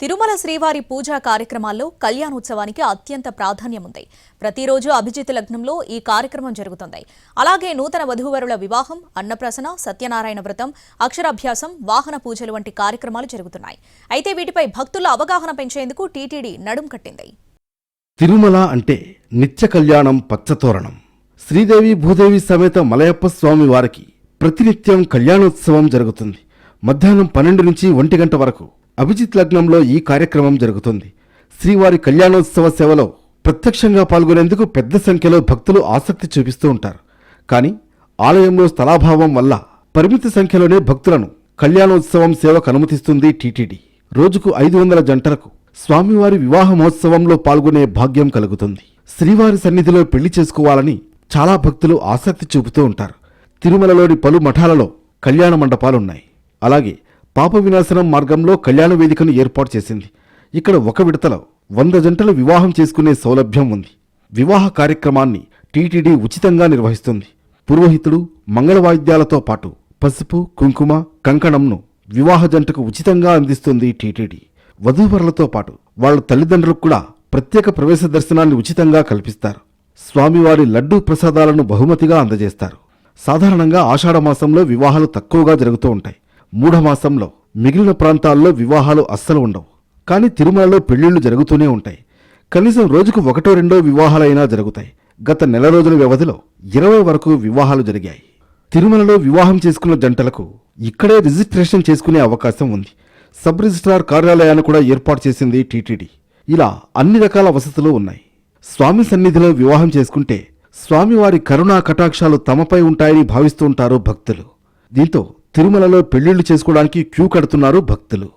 తిరుమల శ్రీవారి పూజా కార్యక్రమాల్లో కళ్యాణోత్సవానికి అత్యంత ప్రాధాన్యం ఉంది ప్రతిరోజు అభిజిత్ లగ్నంలో ఈ కార్యక్రమం జరుగుతుంది. అలాగే నూతన వధూవరుల వివాహం అన్నప్రసన సత్యనారాయణ వ్రతం అక్షరాభ్యాసం వాహన పూజలు వంటి కార్యక్రమాలు జరుగుతున్నాయి. అయితే వీటిపై భక్తుల అవగాహన పెంచేందుకు టీటీడీ నడుం కట్టింది. తిరుమల అంటే నిత్య కళ్యాణం పచ్చతోరణం. శ్రీదేవి భూదేవి సమేత మలయప్ప స్వామి వారికి ప్రతినిత్యం కళ్యాణోత్సవం జరుగుతుంది. మధ్యాహ్నం పన్నెండు నుంచి ఒంటి గంట వరకు అభిజిత్ లగ్నంలో ఈ కార్యక్రమం జరుగుతుంది. శ్రీవారి కళ్యాణోత్సవ సేవలో ప్రత్యక్షంగా పాల్గొనేందుకు పెద్ద సంఖ్యలో భక్తులు ఆసక్తి చూపిస్తూ ఉంటారు. కానీ ఆలయంలో స్థలాభావం వల్ల పరిమిత సంఖ్యలోనే భక్తులను కళ్యాణోత్సవం సేవకు అనుమతిస్తుంది టీటీడీ. రోజుకు ఐదు వందల జంటలకు స్వామివారి వివాహ మహోత్సవంలో పాల్గొనే భాగ్యం కలుగుతుంది. శ్రీవారి సన్నిధిలో పెళ్ళి చేసుకోవాలని చాలా భక్తులు ఆసక్తి చూపుతూ ఉంటారు. తిరుమలలోని పలు మఠాలలో కళ్యాణ మండపాలున్నాయి. అలాగే పాప వినాశనం మార్గంలో కళ్యాణ వేదికను ఏర్పాటు చేసింది. ఇక్కడ ఒక విడతలో వంద జంటలు వివాహం చేసుకునే సౌలభ్యం ఉంది. వివాహ కార్యక్రమాన్ని టీటీడీ ఉచితంగా నిర్వహిస్తుంది. పురోహితుడు మంగళ వాయిద్యాలతో పాటు పసుపు కుంకుమ కంకణంను వివాహ జంటకు ఉచితంగా అందిస్తుంది టీటీడీ. వధూవరులతో పాటు వాళ్ళ తల్లిదండ్రులకు కూడా ప్రత్యేక ప్రవేశ దర్శనాన్ని ఉచితంగా కల్పిస్తారు. స్వామివారి లడ్డూ ప్రసాదాలను బహుమతిగా అందజేస్తారు. సాధారణంగా ఆషాఢ మాసంలో వివాహాలు తక్కువగా జరుగుతూ ఉంటాయి. మూఢమాసంలో మిగిలిన ప్రాంతాల్లో వివాహాలు అస్సలు ఉండవు. కానీ తిరుమలలో పెళ్ళిళ్ళు జరుగుతూనే ఉంటాయి. కనీసం రోజుకు ఒకటో రెండో వివాహాలైనా జరుగుతాయి. గత నెల రోజుల వ్యవధిలో ఇరవై వరకు వివాహాలు జరిగాయి. తిరుమలలో వివాహం చేసుకున్న జంటలకు ఇక్కడే రిజిస్ట్రేషన్ చేసుకునే అవకాశం ఉంది. సబ్ రిజిస్ట్రార్ కార్యాలయాన్ని కూడా ఏర్పాటు చేసింది టీటీడీ. ఇలా అన్ని రకాల వసతులు ఉన్నాయి. స్వామి సన్నిధిలో వివాహం చేసుకుంటే స్వామివారి కరుణా కటాక్షాలు తమపై ఉంటాయని భావిస్తూ ఉంటారు భక్తులు. దీంతో తిరుమలలో పెళ్ళిళ్ళు చేసుకోవడానికి క్యూ కడుతున్నారు భక్తులు.